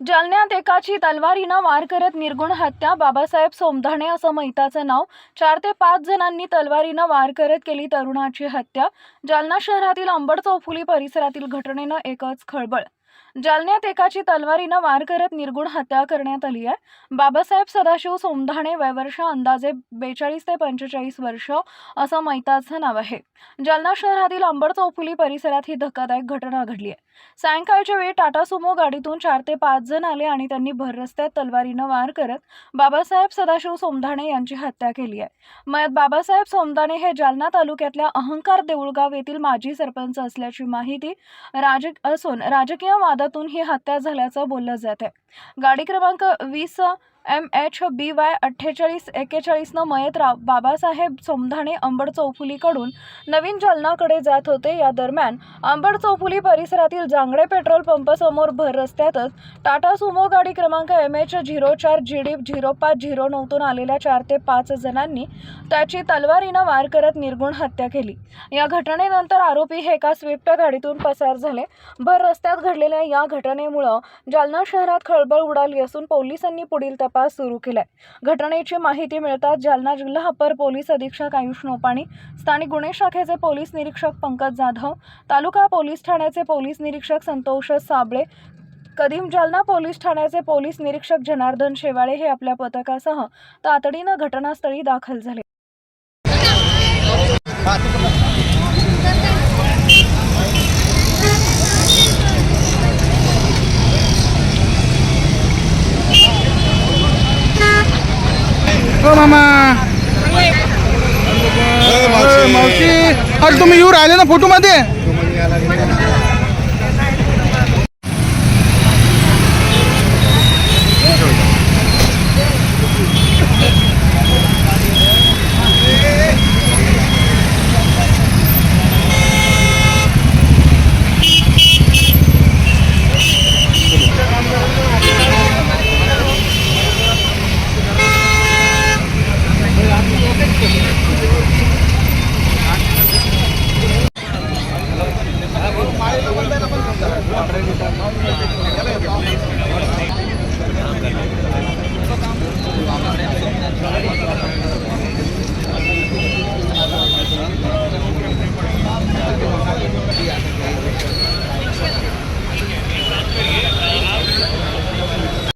जालन्यात एकाची तलवारीनं वार करत निर्गुण हत्या बाबासाहेब सोमधाणे असं मैताचं नाव. चार ते पाच जणांनी तलवारीनं वार करत केली तरुणाची हत्या. जालना शहरातील अंबड चौफुली परिसरातील घटनेनं एकच खळबळ जालन्यात एकाची तलवारीनं वार करत निर्गुण हत्या करण्यात आली आहे. बाबासाहेब सदाशिव सोमधाणे वयवर्ष अंदाजे बेचाळीस ते पंचेचाळीस वर्ष असं मैताचं नाव आहे. जालना शहरातील अंबड चौफुली परिसरात ही धक्कादायक घटना घडली आहे. सायंकाळच्या वेळी टाटा सुमो गाडीतून चार ते पाच जण आले आणि त्यांनी भर रस्त्यात तलवारीनं वार करत बाबासाहेब सदाशिव सोमधाणे यांची हत्या केली आहे. मयत बाबासाहेब सोमधाणे हे जालना तालुक्यातल्या अहंकार देऊळगाव येथील माजी सरपंच असल्याची माहिती राज असून राजकीय वादातून ही हत्या झाल्याचं बोललं जात आहे गाडी क्रमांक वीस एम एच बी वाय अठ्ठेचाळीस एक्केचाळीसनं मयतराव बाबासाहेब सोमधाणे अंबड चौफुलीकडून नवीन जालनाकडे जात होते. या दरम्यान अंबड चौफुली परिसरातील जांगडे पेट्रोल पंपासमोर भर रस्त्यातच टाटा सुमो गाडी क्रमांक एम एच झिरो चार जी डी झिरो पाच झिरो नऊतून आलेल्या चार ते पाच जणांनी त्याची तलवारीनं वार करत निर्गुण हत्या केली. या घटनेनंतर आरोपी हे एका स्विफ्ट गाडीतून पसार झाले. भर रस्त्यात घडलेल्या या घटनेमुळं जालना शहरात खळबळ उडाली असून पोलिसांनी पुढील तपास सुरू केलाय. घटनेची माहिती मिळताच जालना जिल्हा अपर पोलीस अधीक्षक आयुष नोपाणी स्थानिक गुन्हे शाखेचे पोलीस निरीक्षक पंकज जाधव तालुका पोलीस ठाण्याचे पोलीस निरीक्षक संतोष साबळे कदीम जालना पोलीस ठाण्याचे पोलीस निरीक्षक जनार्दन शेवाळे हे आपल्या पथकासह तातडीनं घटनास्थळी दाखल झाले. हो मामा. मावशी. मावशी. अरे तुम्ही येऊ राहिले ना फोटो मध्ये